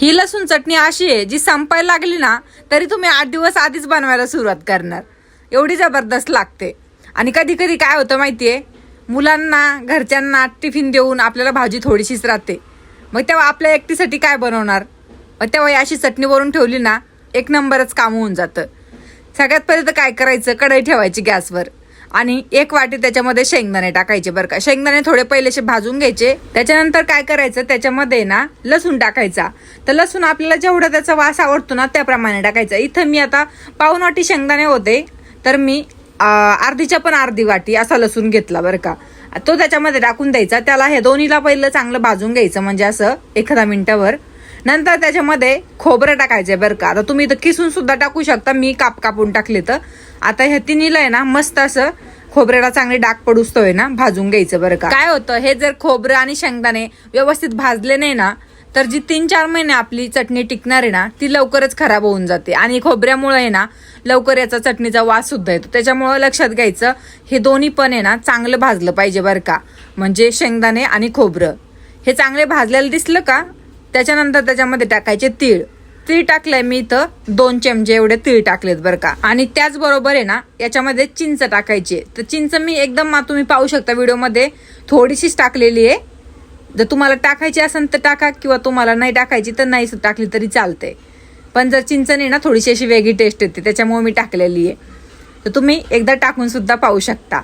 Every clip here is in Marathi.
ही लसूण चटणी अशी आहे जी संपायला लागली ना तरी तुम्ही आठ दिवस आधीच बनवायला सुरुवात करणार. एवढी जबरदस्त लागते. आणि कधी कधी काय होतं माहिती आहे मुलांना घरच्यांना टिफिन देऊन आपल्याला भाजी थोडीशीच राहते. मग तेव्हा आपल्या एकटीसाठी काय बनवणार? मग तेव्हा अशी चटणी वरून ठेवली ना एक नंबरच काम होऊन जातं. सगळ्यात पहिले तर काय करायचं? कढई ठेवायची गॅसवर. आणि एक वाटी त्याच्यामध्ये शेंगदाणे टाकायचे बरं का. शेंगदाणे थोडे पहिलेसे भाजून घ्यायचे. त्याच्यानंतर काय करायचं? त्याच्यामध्ये ना लसूण टाकायचा. तर लसूण आपल्याला जेवढा त्याचा वास आवडतो ना त्याप्रमाणे टाकायचा. इथं मी आता पाऊन वाटी शेंगदाणे होते. तर मी अर्धीच्या पण अर्धी वाटी असा लसूण घेतला बरं का. तो त्याच्यामध्ये टाकून द्यायचा. त्याला हे दोन्हीला पहिलं चांगलं भाजून घ्यायचं. म्हणजे असं एखादा मिनिटावर. नंतर त्याच्यामध्ये खोबरं टाकायचं आहे बरं का. आता तुम्ही इथं किसून सुद्धा टाकू शकता. मी काप कापून टाकले तर आता ह्या तिन्हीला आहे ना मस्त असं खोबऱ्याला चांगले डाग पडूस्तोय ना भाजून घ्यायचं बरं का. काय होतं हे जर खोबरं आणि शेंगदाणे व्यवस्थित भाजले नाही ना तर जी तीन चार महिने आपली चटणी टिकणार आहे ना ती लवकरच खराब होऊन जाते. आणि खोबऱ्यामुळे आहे ना लवकर याचा चटणीचा वास सुद्धा येतो. त्याच्यामुळं लक्षात घ्यायचं हे दोन्ही पण आहे ना चांगलं भाजलं पाहिजे बरं का. म्हणजे शेंगदाणे आणि खोबरं. हे चांगले भाजलेलं दिसलं का? त्याच्यानंतर त्याच्यामध्ये टाकायचे तीळ. तीळ टाकलंय मी इथं दोन चमचे एवढे तीळ टाकलेत बरं का. आणि त्याचबरोबर आहे ना याच्यामध्ये चिंच टाकायची तर चिंच मी एकदम मा- तुम्ही पाहू शकता व्हिडिओमध्ये थोडीशीच टाकलेली आहे. जर तुम्हाला टाकायची असेल तर टाका किंवा तुम्हाला नाही टाकायची तर नाही टाकली तरी चालते पण जर चिंच नाही ना थोडीशी अशी वेगळी टेस्ट येते त्याच्यामुळे मी टाकलेली आहे. तर तुम्ही एकदा टाकून सुद्धा पाहू शकता.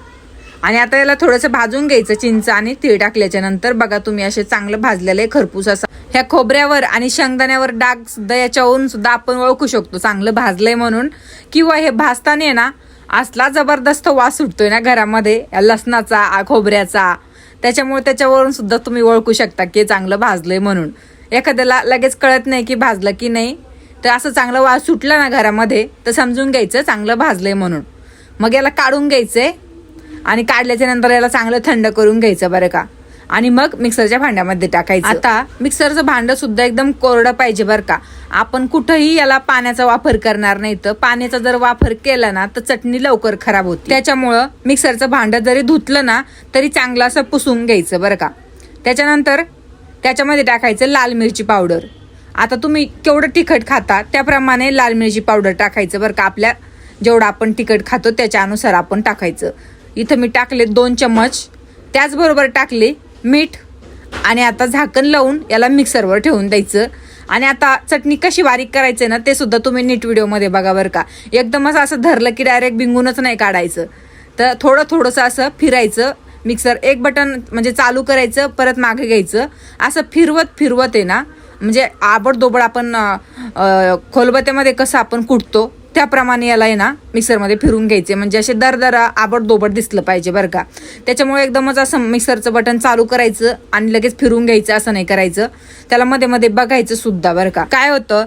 आणि आता याला थोडंसं भाजून घ्यायचं चिंच आणि तीळ टाकल्याच्या नंतर बघा तुम्ही असे चांगलं भाजलेले खरपूस असा. ह्या खोबऱ्यावर आणि शेंगदाण्यावर डाग सुद्धा याच्यावरून सुद्धा आपण ओळखू शकतो. चांगलं भाजलंय म्हणून. किंवा हे भाजताना आहे ना असला जबरदस्त वास सुटतोय ना घरामध्ये या लसणाचा आ, खोबऱ्याचा त्याच्यामुळे त्याच्यावरून सुद्धा तुम्ही ओळखू शकता की चांगलं भाजलंय म्हणून. एखाद्याला लगेच कळत नाही की भाजलं की नाही. तर असं चांगलं वास सुटला ना घरामध्ये तर समजून घ्यायचं चांगलं भाजलंय म्हणून. मग याला काढून घ्यायचंय आणि काढल्याच्या नंतर याला चांगलं थंड करून घ्यायचं बरं का. आणि मग मिक्सरच्या भांड्यामध्ये टाकायचं. आता मिक्सरचं भांडं सुद्धा एकदम कोरडं पाहिजे बरं का. आपण कुठंही याला पाण्याचा वापर करणार नाही तर पाण्याचा जर वापर केला ना तर चटणी लवकर खराब होते. त्याच्यामुळं मिक्सरचं भांडं जरी धुतलं ना तरी चांगलं असं पुसून घ्यायचं बरं का. त्याच्यानंतर त्याच्यामध्ये टाकायचं लाल मिरची पावडर. आता तुम्ही केवढं तिखट खाता त्याप्रमाणे लाल मिरची पावडर टाकायचं बरं का. आपल्या जेवढं आपण तिखट खातो त्याच्यानुसार आपण टाकायचं. इथं मी टाकले दोन चम्मच. त्याचबरोबर टाकले मीठ आणि आता झाकण लावून याला मिक्सरवर ठेवून द्यायचं. आणि आता चटणी कशी बारीक करायचं ना ते सुद्धा तुम्ही नीट व्हिडिओमध्ये बघा बरं का. एकदमच असं धरलं की डायरेक्ट बिंगूनच नाही काढायचं. तर थोडं थोडंसं असं फिरायचं. मिक्सर एक बटन म्हणजे चालू करायचं परत मागे घ्यायचं. असं फिरवत फिरवत आहे ना म्हणजे आबडदोबड आपण खोलबत्यामध्ये कसं आपण कुटतो त्याप्रमाणे याला आहे ना मिक्सरमध्ये फिरून घ्यायचे. म्हणजे असे दरदरा आबडदोबड दिसलं पाहिजे बरं का. त्याच्यामुळे एकदमच असं मिक्सरचं बटन चालू करायचं आणि लगेच फिरून घ्यायचं असं नाही करायचं. त्याला मध्ये मध्ये बघायचं सुद्धा बरं का. काय होतं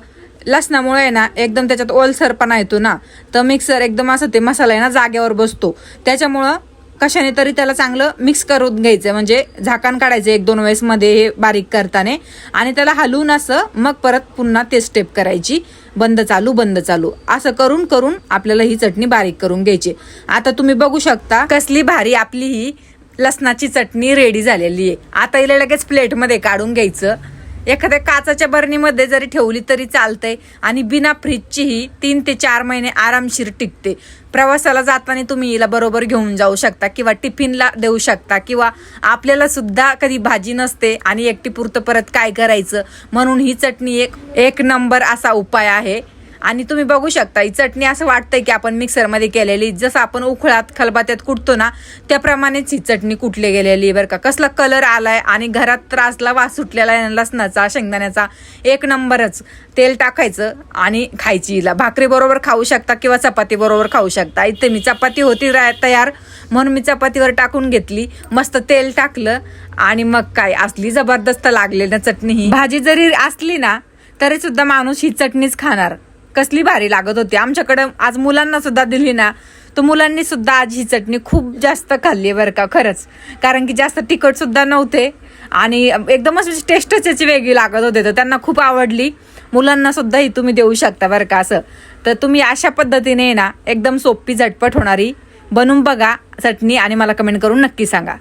लसणामुळे आहे ना एकदम त्याच्यात ओलसरपणा येतो ना. तर मिक्सर एकदम असं ते मसाला आहे ना जागेवर बसतो. त्याच्यामुळं कशाने तरी त्याला चांगलं मिक्स करून घ्यायचं म्हणजे झाकण काढायचं एक दोन वेळेस मध्ये हे बारीक करताना. आणि त्याला हलवून असं मग परत पुन्हा ते स्टेप करायची. बंद चालू बंद चालू. असं करून करून आपल्याला ही चटणी बारीक करून घ्यायची. आता तुम्ही बघू शकता कसली भारी आपली ही लसणाची चटणी रेडी झालेली आहे. आता हिला लगेच प्लेटमध्ये काढून घ्यायचं. एखाद्या काचाच्या बरणीमध्ये जरी ठेवली तरी चालतंय आणि बिना फ्रीजची ही तीन ते चार महिने आरामशीर टिकते. प्रवासाला जाताना तुम्ही हिला बरोबर घेऊन जाऊ शकता किंवा टिफिनला देऊ शकता किंवा आपल्याला सुद्धा कधी भाजी नसते आणि एकटी पुरतं परत काय करायचं? म्हणून ही चटणी एक एक नंबर असा उपाय आहे. आणि तुम्ही बघू शकता ही चटणी असं वाटतंय की आपण मिक्सरमध्ये केलेली जसं आपण उखळात खलबात्यात कुटतो ना त्याप्रमाणेच ही चटणी कुटली गेलेली बरं का. कसला कलर आलाय आणि घरात त्रासला वास सुटलेला आहे लसणाचा शेंगदाण्याचा एक नंबरच. तेल टाकायचं आणि खायची हिला. भाकरी बरोबर खाऊ शकता किंवा चपाती बरोबर खाऊ शकता. इथे मी चपाती होती तयार म्हणून मी चपातीवर टाकून घेतली. मस्त तेल टाकलं आणि मग काय असली जबरदस्त लागली ना चटणी ही. भाजी जरी असली ना तरी सुद्धा माणूस ही चटणीच खाणार. कसली भारी लागत होती. आमच्याकडं आज मुलांना सुद्धा दिली ना तर मुलांनी सुद्धा आज ही चटणी खूप जास्त खाल्ली बरं का खरंच. कारण की जास्त तिखट सुद्धा नव्हते. आणि एकदमच म्हणजे टेस्टच याची वेगळी लागत होते तर त्यांना खूप आवडली. मुलांना सुद्धा ही तुम्ही देऊ शकता बरं का असं. तर तुम्ही अशा पद्धतीने ना एकदम सोपी झटपट होणारी बनवून बघा चटणी आणि मला कमेंट करून नक्की सांगा.